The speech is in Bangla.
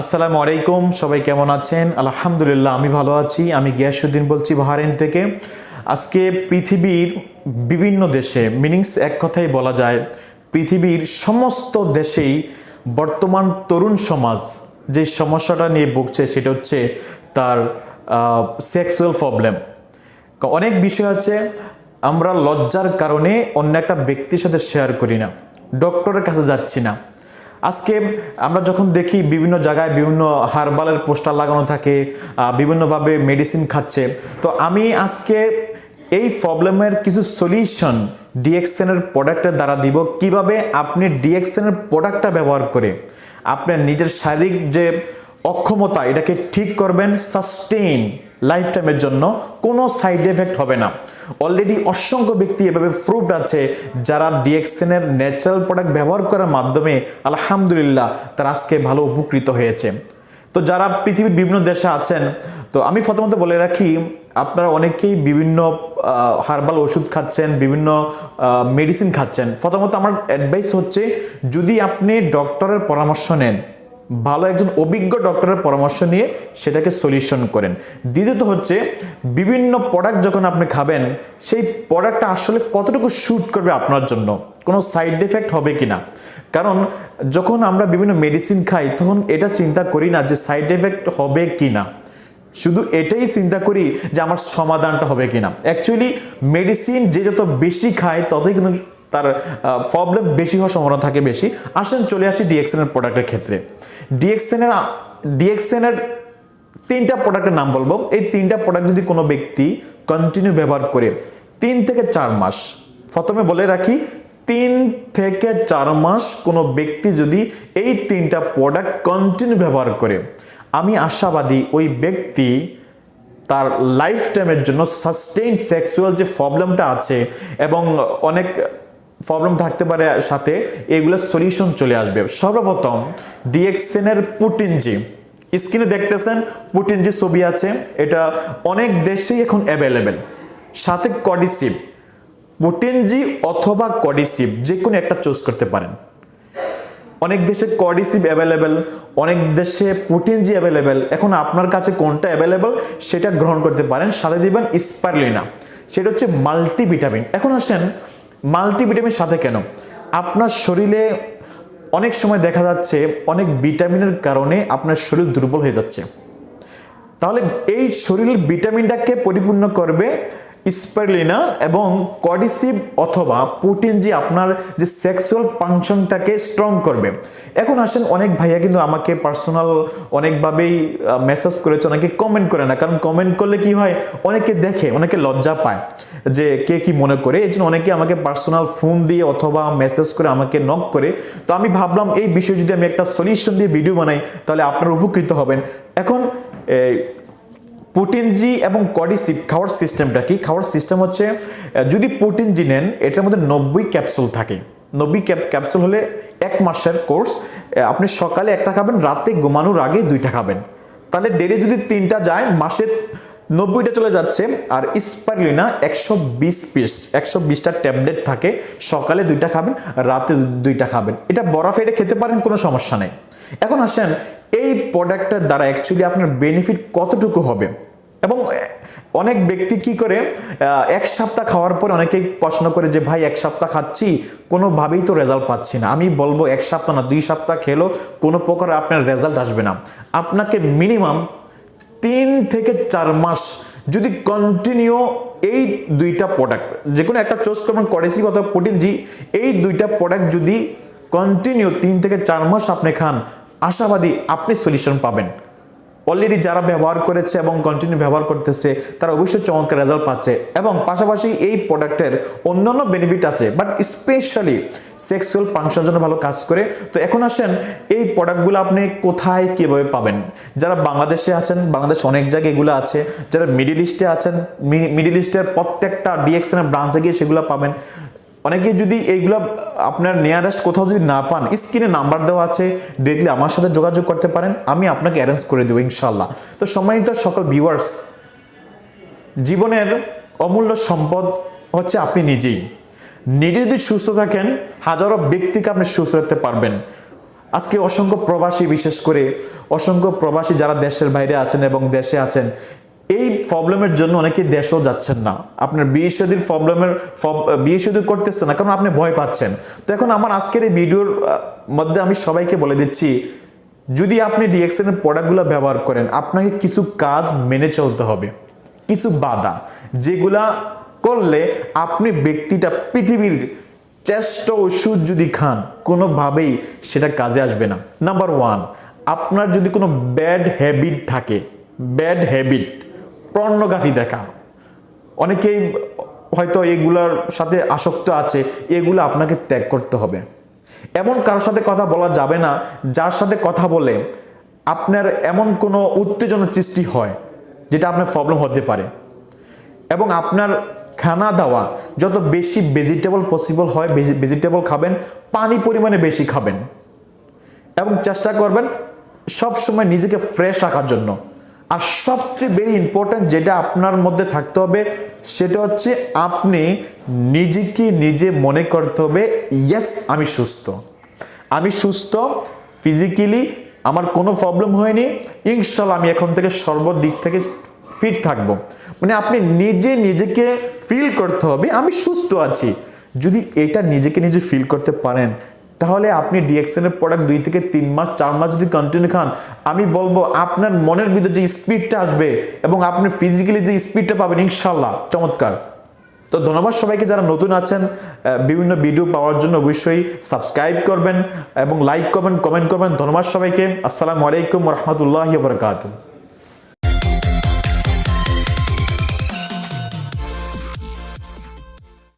আসসালামু আলাইকুম, সবাই কেমন আছেন? আলহামদুলিল্লাহ, আমি ভালো আছি। আমি গিয়াসুদ্দিন বলছি বাহারেন থেকে। আজকে পৃথিবীর বিভিন্ন দেশে মিনিংস এক কথাই বলা যায়, পৃথিবীর সমস্ত দেশেই বর্তমান তরুণ সমাজ যে সমস্যাটা নিয়ে ভুগছে, সেটা হচ্ছে তার সেক্সুয়াল প্রবলেম অনেক বিষয় আছে, আমরা লজ্জার কারণে অন্য একটা ব্যক্তির সাথে শেয়ার করি না। ডক্টরের কাছে যাচ্ছি না। আজকে আমরা যখন দেখি বিভিন্ন জায়গায় বিভিন্ন হারবালের পোস্টার লাগানো থাকে বিভিন্নভাবে মেডিসিন খাচ্ছে, তো আমি আজকে এই প্রবলেমের কিছু সলিউশন ডিএক্সএনের প্রোডাক্টের দ্বারা দিব। কীভাবে আপনি ডিএক্সএনের প্রোডাক্টটা ব্যবহার করে আপনার নিজের শারীরিক যে অক্ষমতা, এটাকে ঠিক করবেন, সাস্টেইন লাইফ টাইমের জন্য কোনো সাইড এফেক্ট হবে না। অলরেডি অসংখ্য ব্যক্তি এভাবে প্রুফড আছে, যারা ডিএক্সএনের ন্যাচারাল প্রোডাক্ট ব্যবহার করার মাধ্যমে আলহামদুলিল্লাহ তারা আজকে ভালো উপকৃত হয়েছে। তো যারা পৃথিবীর বিভিন্ন দেশে আছেন, তো আমি প্রথমত বলে রাখি, আপনারা অনেকেই বিভিন্ন হার্বাল ওষুধ খাচ্ছেন, বিভিন্ন মেডিসিন খাচ্ছেন। প্রথমত আমার অ্যাডভাইস হচ্ছে, যদি আপনি ডক্টরের পরামর্শ নেন ভালো একজন অভিজ্ঞ ডক্টরের পরামর্শ নিয়ে সেটাকে সলিউশন করেন। দ্বিতীয়ত হচ্ছে, বিভিন্ন প্রোডাক্ট যখন আপনি খাবেন, সেই প্রোডাক্টটা আসলে কতটুকু শ্যুট করবে আপনার জন্য? কোনো সাইড এফেক্ট হবে কি না কারণ, যখন আমরা বিভিন্ন মেডিসিন খাই, তখন এটা চিন্তা করি না যে সাইড এফেক্ট হবে কি না শুধু এটাই চিন্তা করি যে আমার সমাধানটা হবে কিনা। অ্যাকচুয়ালি মেডিসিন যে যত বেশি খায়, ততই কিন্তু তার প্রবলেম বেশি হওয়ার সম্ভাবনা থাকে বেশি। আসেন চলে আসি ডিএক্সএনের প্রোডাক্টের ক্ষেত্রে। ডিএক্সএনের ডিএক্সএনের তিনটা প্রোডাক্টের নাম বলব। এই তিনটা প্রোডাক্ট যদি কোনো ব্যক্তি কন্টিনিউ ব্যবহার করে, তিন থেকে চার মাস, প্রথমে বলে রাখি, তিন থেকে চার মাস কোনো ব্যক্তি যদি এই তিনটা প্রোডাক্ট কন্টিনিউ ব্যবহার করে, আমি আশাবাদী ওই ব্যক্তি তার লাইফ টাইমের জন্য সাস্টেইন সেক্সুয়াল যে প্রবলেমটা আছে এবং অনেক প্রবলেম থাকতে পারে সাথে এগুলোর সলিউশন চলে আসবে। সর্বপ্রথম ডিএক্সেনের পুটিনজি স্ক্রিনে দেখতেছেন পুটিনজি ছবি আছে, এটা অনেক দেশেই এখন অ্যাভেলেবেল সাথে কডিসিভ পুটিনজি অথবা কডিসিভ যে কোনো একটা চুজ করতে পারেন। অনেক দেশে কডিসিভ অ্যাভেলেবেল অনেক দেশে পুটিনজি অ্যাভেলেবেল এখন আপনার কাছে কোনটা অ্যাভেলেবেল সেটা গ্রহণ করতে পারেন, সাথে দিবেন স্পারলিনা সেটা হচ্ছে মাল্টিভিটামিন এখন আসেন মাল্টিভিটামিন সাথে কেন? আপনার শরীরে অনেক সময় দেখা যাচ্ছে অনেক ভিটামিনের কারণে আপনার শরীর দুর্বল হয়ে যাচ্ছে। তাহলে এই শরীরের ভিটামিনটাকে পরিপূর্ণ করবে স্পারলিনা এবং কডিসিভ অথবা প্রোটিন যে আপনার যে সেক্সুয়াল ফাংশনটাকে স্ট্রং করবে। এখন আসেন অনেক ভাইয়া কিন্তু আমাকে পার্সোনাল অনেকভাবেই মেসেজ করেছে, অনেকে কমেন্ট করে না, কারণ কমেন্ট করলে কি হয়, অনেকে দেখে, অনেকে লজ্জা পায় যে কে কি মনে করে। এই জন্য অনেকে আমাকে পার্সোনাল ফোন দিয়ে অথবা মেসেজ করে আমাকে নক করে। তো আমি ভাবলাম এই বিষয়ে যদি আমি একটা সলিউশন দিয়ে ভিডিও বানাই, তাহলে আপনারা উপকৃত হবেন। এখন এই, প্রোটিনজি এবং কডিসিপ খাওয়ার সিস্টেমটা কি? খাওয়ার সিস্টেম হচ্ছে যদি প্রোটিনজি নেন এটার মধ্যে নব্বই ক্যাপসুল থাকে। নব্বই ক্যাপ ক্যাপসুল হলে এক মাসের কোর্স আপনি সকালে একটা খাবেন রাতে ঘুমানোর আগে দুইটা খাবেন। তাহলে ডেলি যদি তিনটা যায় মাসে নব্বইটা চলে যাচ্ছে, আর স্পারলিনা একশো বিশ পিস একশো বিশটা ট্যাবলেট থাকে। সকালে দুইটা খাবেন, রাতে দুইটা খাবেন। এটা বরফে এটা খেতে পারেন, কোনো সমস্যা নেই। এখন আসেন, এই প্রোডাক্টের দ্বারা অ্যাকচুয়ালি আপনার বেনিফিট কতটুকু হবে? এবং অনেক ব্যক্তি কি করে এক সপ্তাহ খাওয়ার পরে অনেকেই প্রশ্ন করে যে, ভাই, এক সপ্তাহ খাচ্ছি, কোনোভাবেই তো রেজাল্ট পাচ্ছি না। আমি বলব, এক সপ্তাহ না, দুই সপ্তাহ খেলেও কোনো প্রকার আপনার রেজাল্ট আসবে না। আপনাকে মিনিমাম তিন থেকে চার মাস যদি কন্টিনিউ এই দুইটা প্রোডাক্ট যে কোনো একটা চোজ করবেন করেছি অথবা প্রোটিন জি এই দুইটা প্রোডাক্ট যদি কন্টিনিউ তিন থেকে চার মাস আপনি খান, আশাবাদী আপনি সলিউশন পাবেন। অলরেডি যারা ব্যবহার করেছে এবং কন্টিনিউ ব্যবহার করতেছে, তারা অবশ্যই চমৎকার রেজাল্ট পাচ্ছে। এবং পাশাপাশি এই প্রোডাক্টের অন্যান্য বেনিফিট আছে বাট স্পেশালি সেক্সুয়াল ফাংশনের জন্য ভালো কাজ করে। তো এখন আসেন, এই প্রোডাক্টগুলো আপনি কোথায় কীভাবে পাবেন? যারা বাংলাদেশে আছেন, বাংলাদেশ অনেক জায়গায় এগুলো আছে। যারা মিডিল ইস্টে আছেন মিডিল ইস্টের প্রত্যেকটা ডিএক্সএনের ব্রাঞ্চে গিয়ে সেগুলো পাবেন। অনেকে যদি এইগুলো, আপনার নিয়ারেস্ট কোথাও যদি না পান, স্ক্রিনে নাম্বার দেওয়া আছে ডিরেক্টলি আমার সাথে যোগাযোগ করতে পারেন, আমি আপনাকে অ্যারেঞ্জ করে দেবো ইনশাল্লাহ তো সম্মানিত সকল ভিউয়ার্স জীবনের অমূল্য সম্পদ হচ্ছে আপনি নিজেই। নিজে যদি সুস্থ থাকেন, হাজারো ব্যক্তিকে আপনি সুস্থ রাখতে পারবেন। আজকে অসংখ্য প্রবাসী, বিশেষ করে অসংখ্য প্রবাসী যারা দেশের বাইরে আছেন এবং দেশে আছেন এই প্রবলেমের জন্য অনেকে দেশেও যাচ্ছেন না। আপনার বিয়ে শাদীর প্রবলেমের বিয়ে শাদী করতেছেন না, কারণ আপনি ভয় পাচ্ছেন। তো এখন আমার আজকের এই ভিডিওর মধ্যে আমি সবাইকে বলে দিচ্ছি, যদি আপনি ডিএক্সএন এর প্রোডাক্টগুলো ব্যবহার করেন, আপনাকে কিছু কাজ মেনে চলতে হবে, কিছু বাধা, যেগুলা করলে আপনি ব্যক্তিটা পৃথিবীর চেষ্ট ওষুধ যদি খান, কোনোভাবেই সেটা কাজে আসবে না। নাম্বার ওয়ান আপনার যদি কোনো ব্যাড হ্যাবিট থাকে ব্যাড হ্যাবিট পর্নোগ্রাফি দেখা। অনেকেই হয়তো এগুলার সাথে আসক্ত আছে, এগুলো আপনাকে ত্যাগ করতে হবে। এমন কারোর সাথে কথা বলা যাবে না, যার সাথে কথা বলে আপনার এমন কোনো উত্তেজনা সৃষ্টি হয়, যেটা আপনার প্রবলেম হতে পারে। এবং আপনার খানা দাওয়া, যত বেশি ভেজিটেবল পসিবল হয় ভেজিটেবল খাবেন, পানি পরিমাণে বেশি খাবেন। এবং চেষ্টা করবেন সব সময় নিজেকে ফ্রেশ রাখার জন্য। আর সবচেয়ে ভেরি ইম্পর্ট্যান্ট যেটা আপনার মধ্যে থাকতে হবে, সেটা হচ্ছে আপনি নিজেকে নিজে মনে করতে হবে ইয়েস আমি সুস্থ। আমি সুস্থ ফিজিক্যালি আমার কোনো প্রবলেম হয়নি ইনশাল্লাহ আমি এখন থেকে সর্বদিক থেকে ফিট থাকব। মানে আপনি নিজে নিজেকে ফিল করতে হবে, আমি সুস্থ আছি। যদি এটা নিজেকে নিজে ফিল করতে পারেন তাহলে আপনি ডিএক্সএনের প্রোডাক্ট দুই থেকে তিন মাস, চার মাস যদি কন্টিনিউ খান, আমি বলব আপনার মনের ভিতরে যে স্পিডটা আসবে এবং আপনি ফিজিক্যালি যে স্পিডটা পাবেন ইনশাল্লাহ চমৎকার। তো ধন্যবাদ সবাইকে যারা নতুন আছেন বিভিন্ন ভিডিও পাওয়ার জন্য অবশ্যই সাবস্ক্রাইব করবেন এবং লাইক করবেন কমেন্ট করবেন। ধন্যবাদ সবাইকে। আসসালামু আলাইকুম রহমতুল্লাহ বরকাতুহ।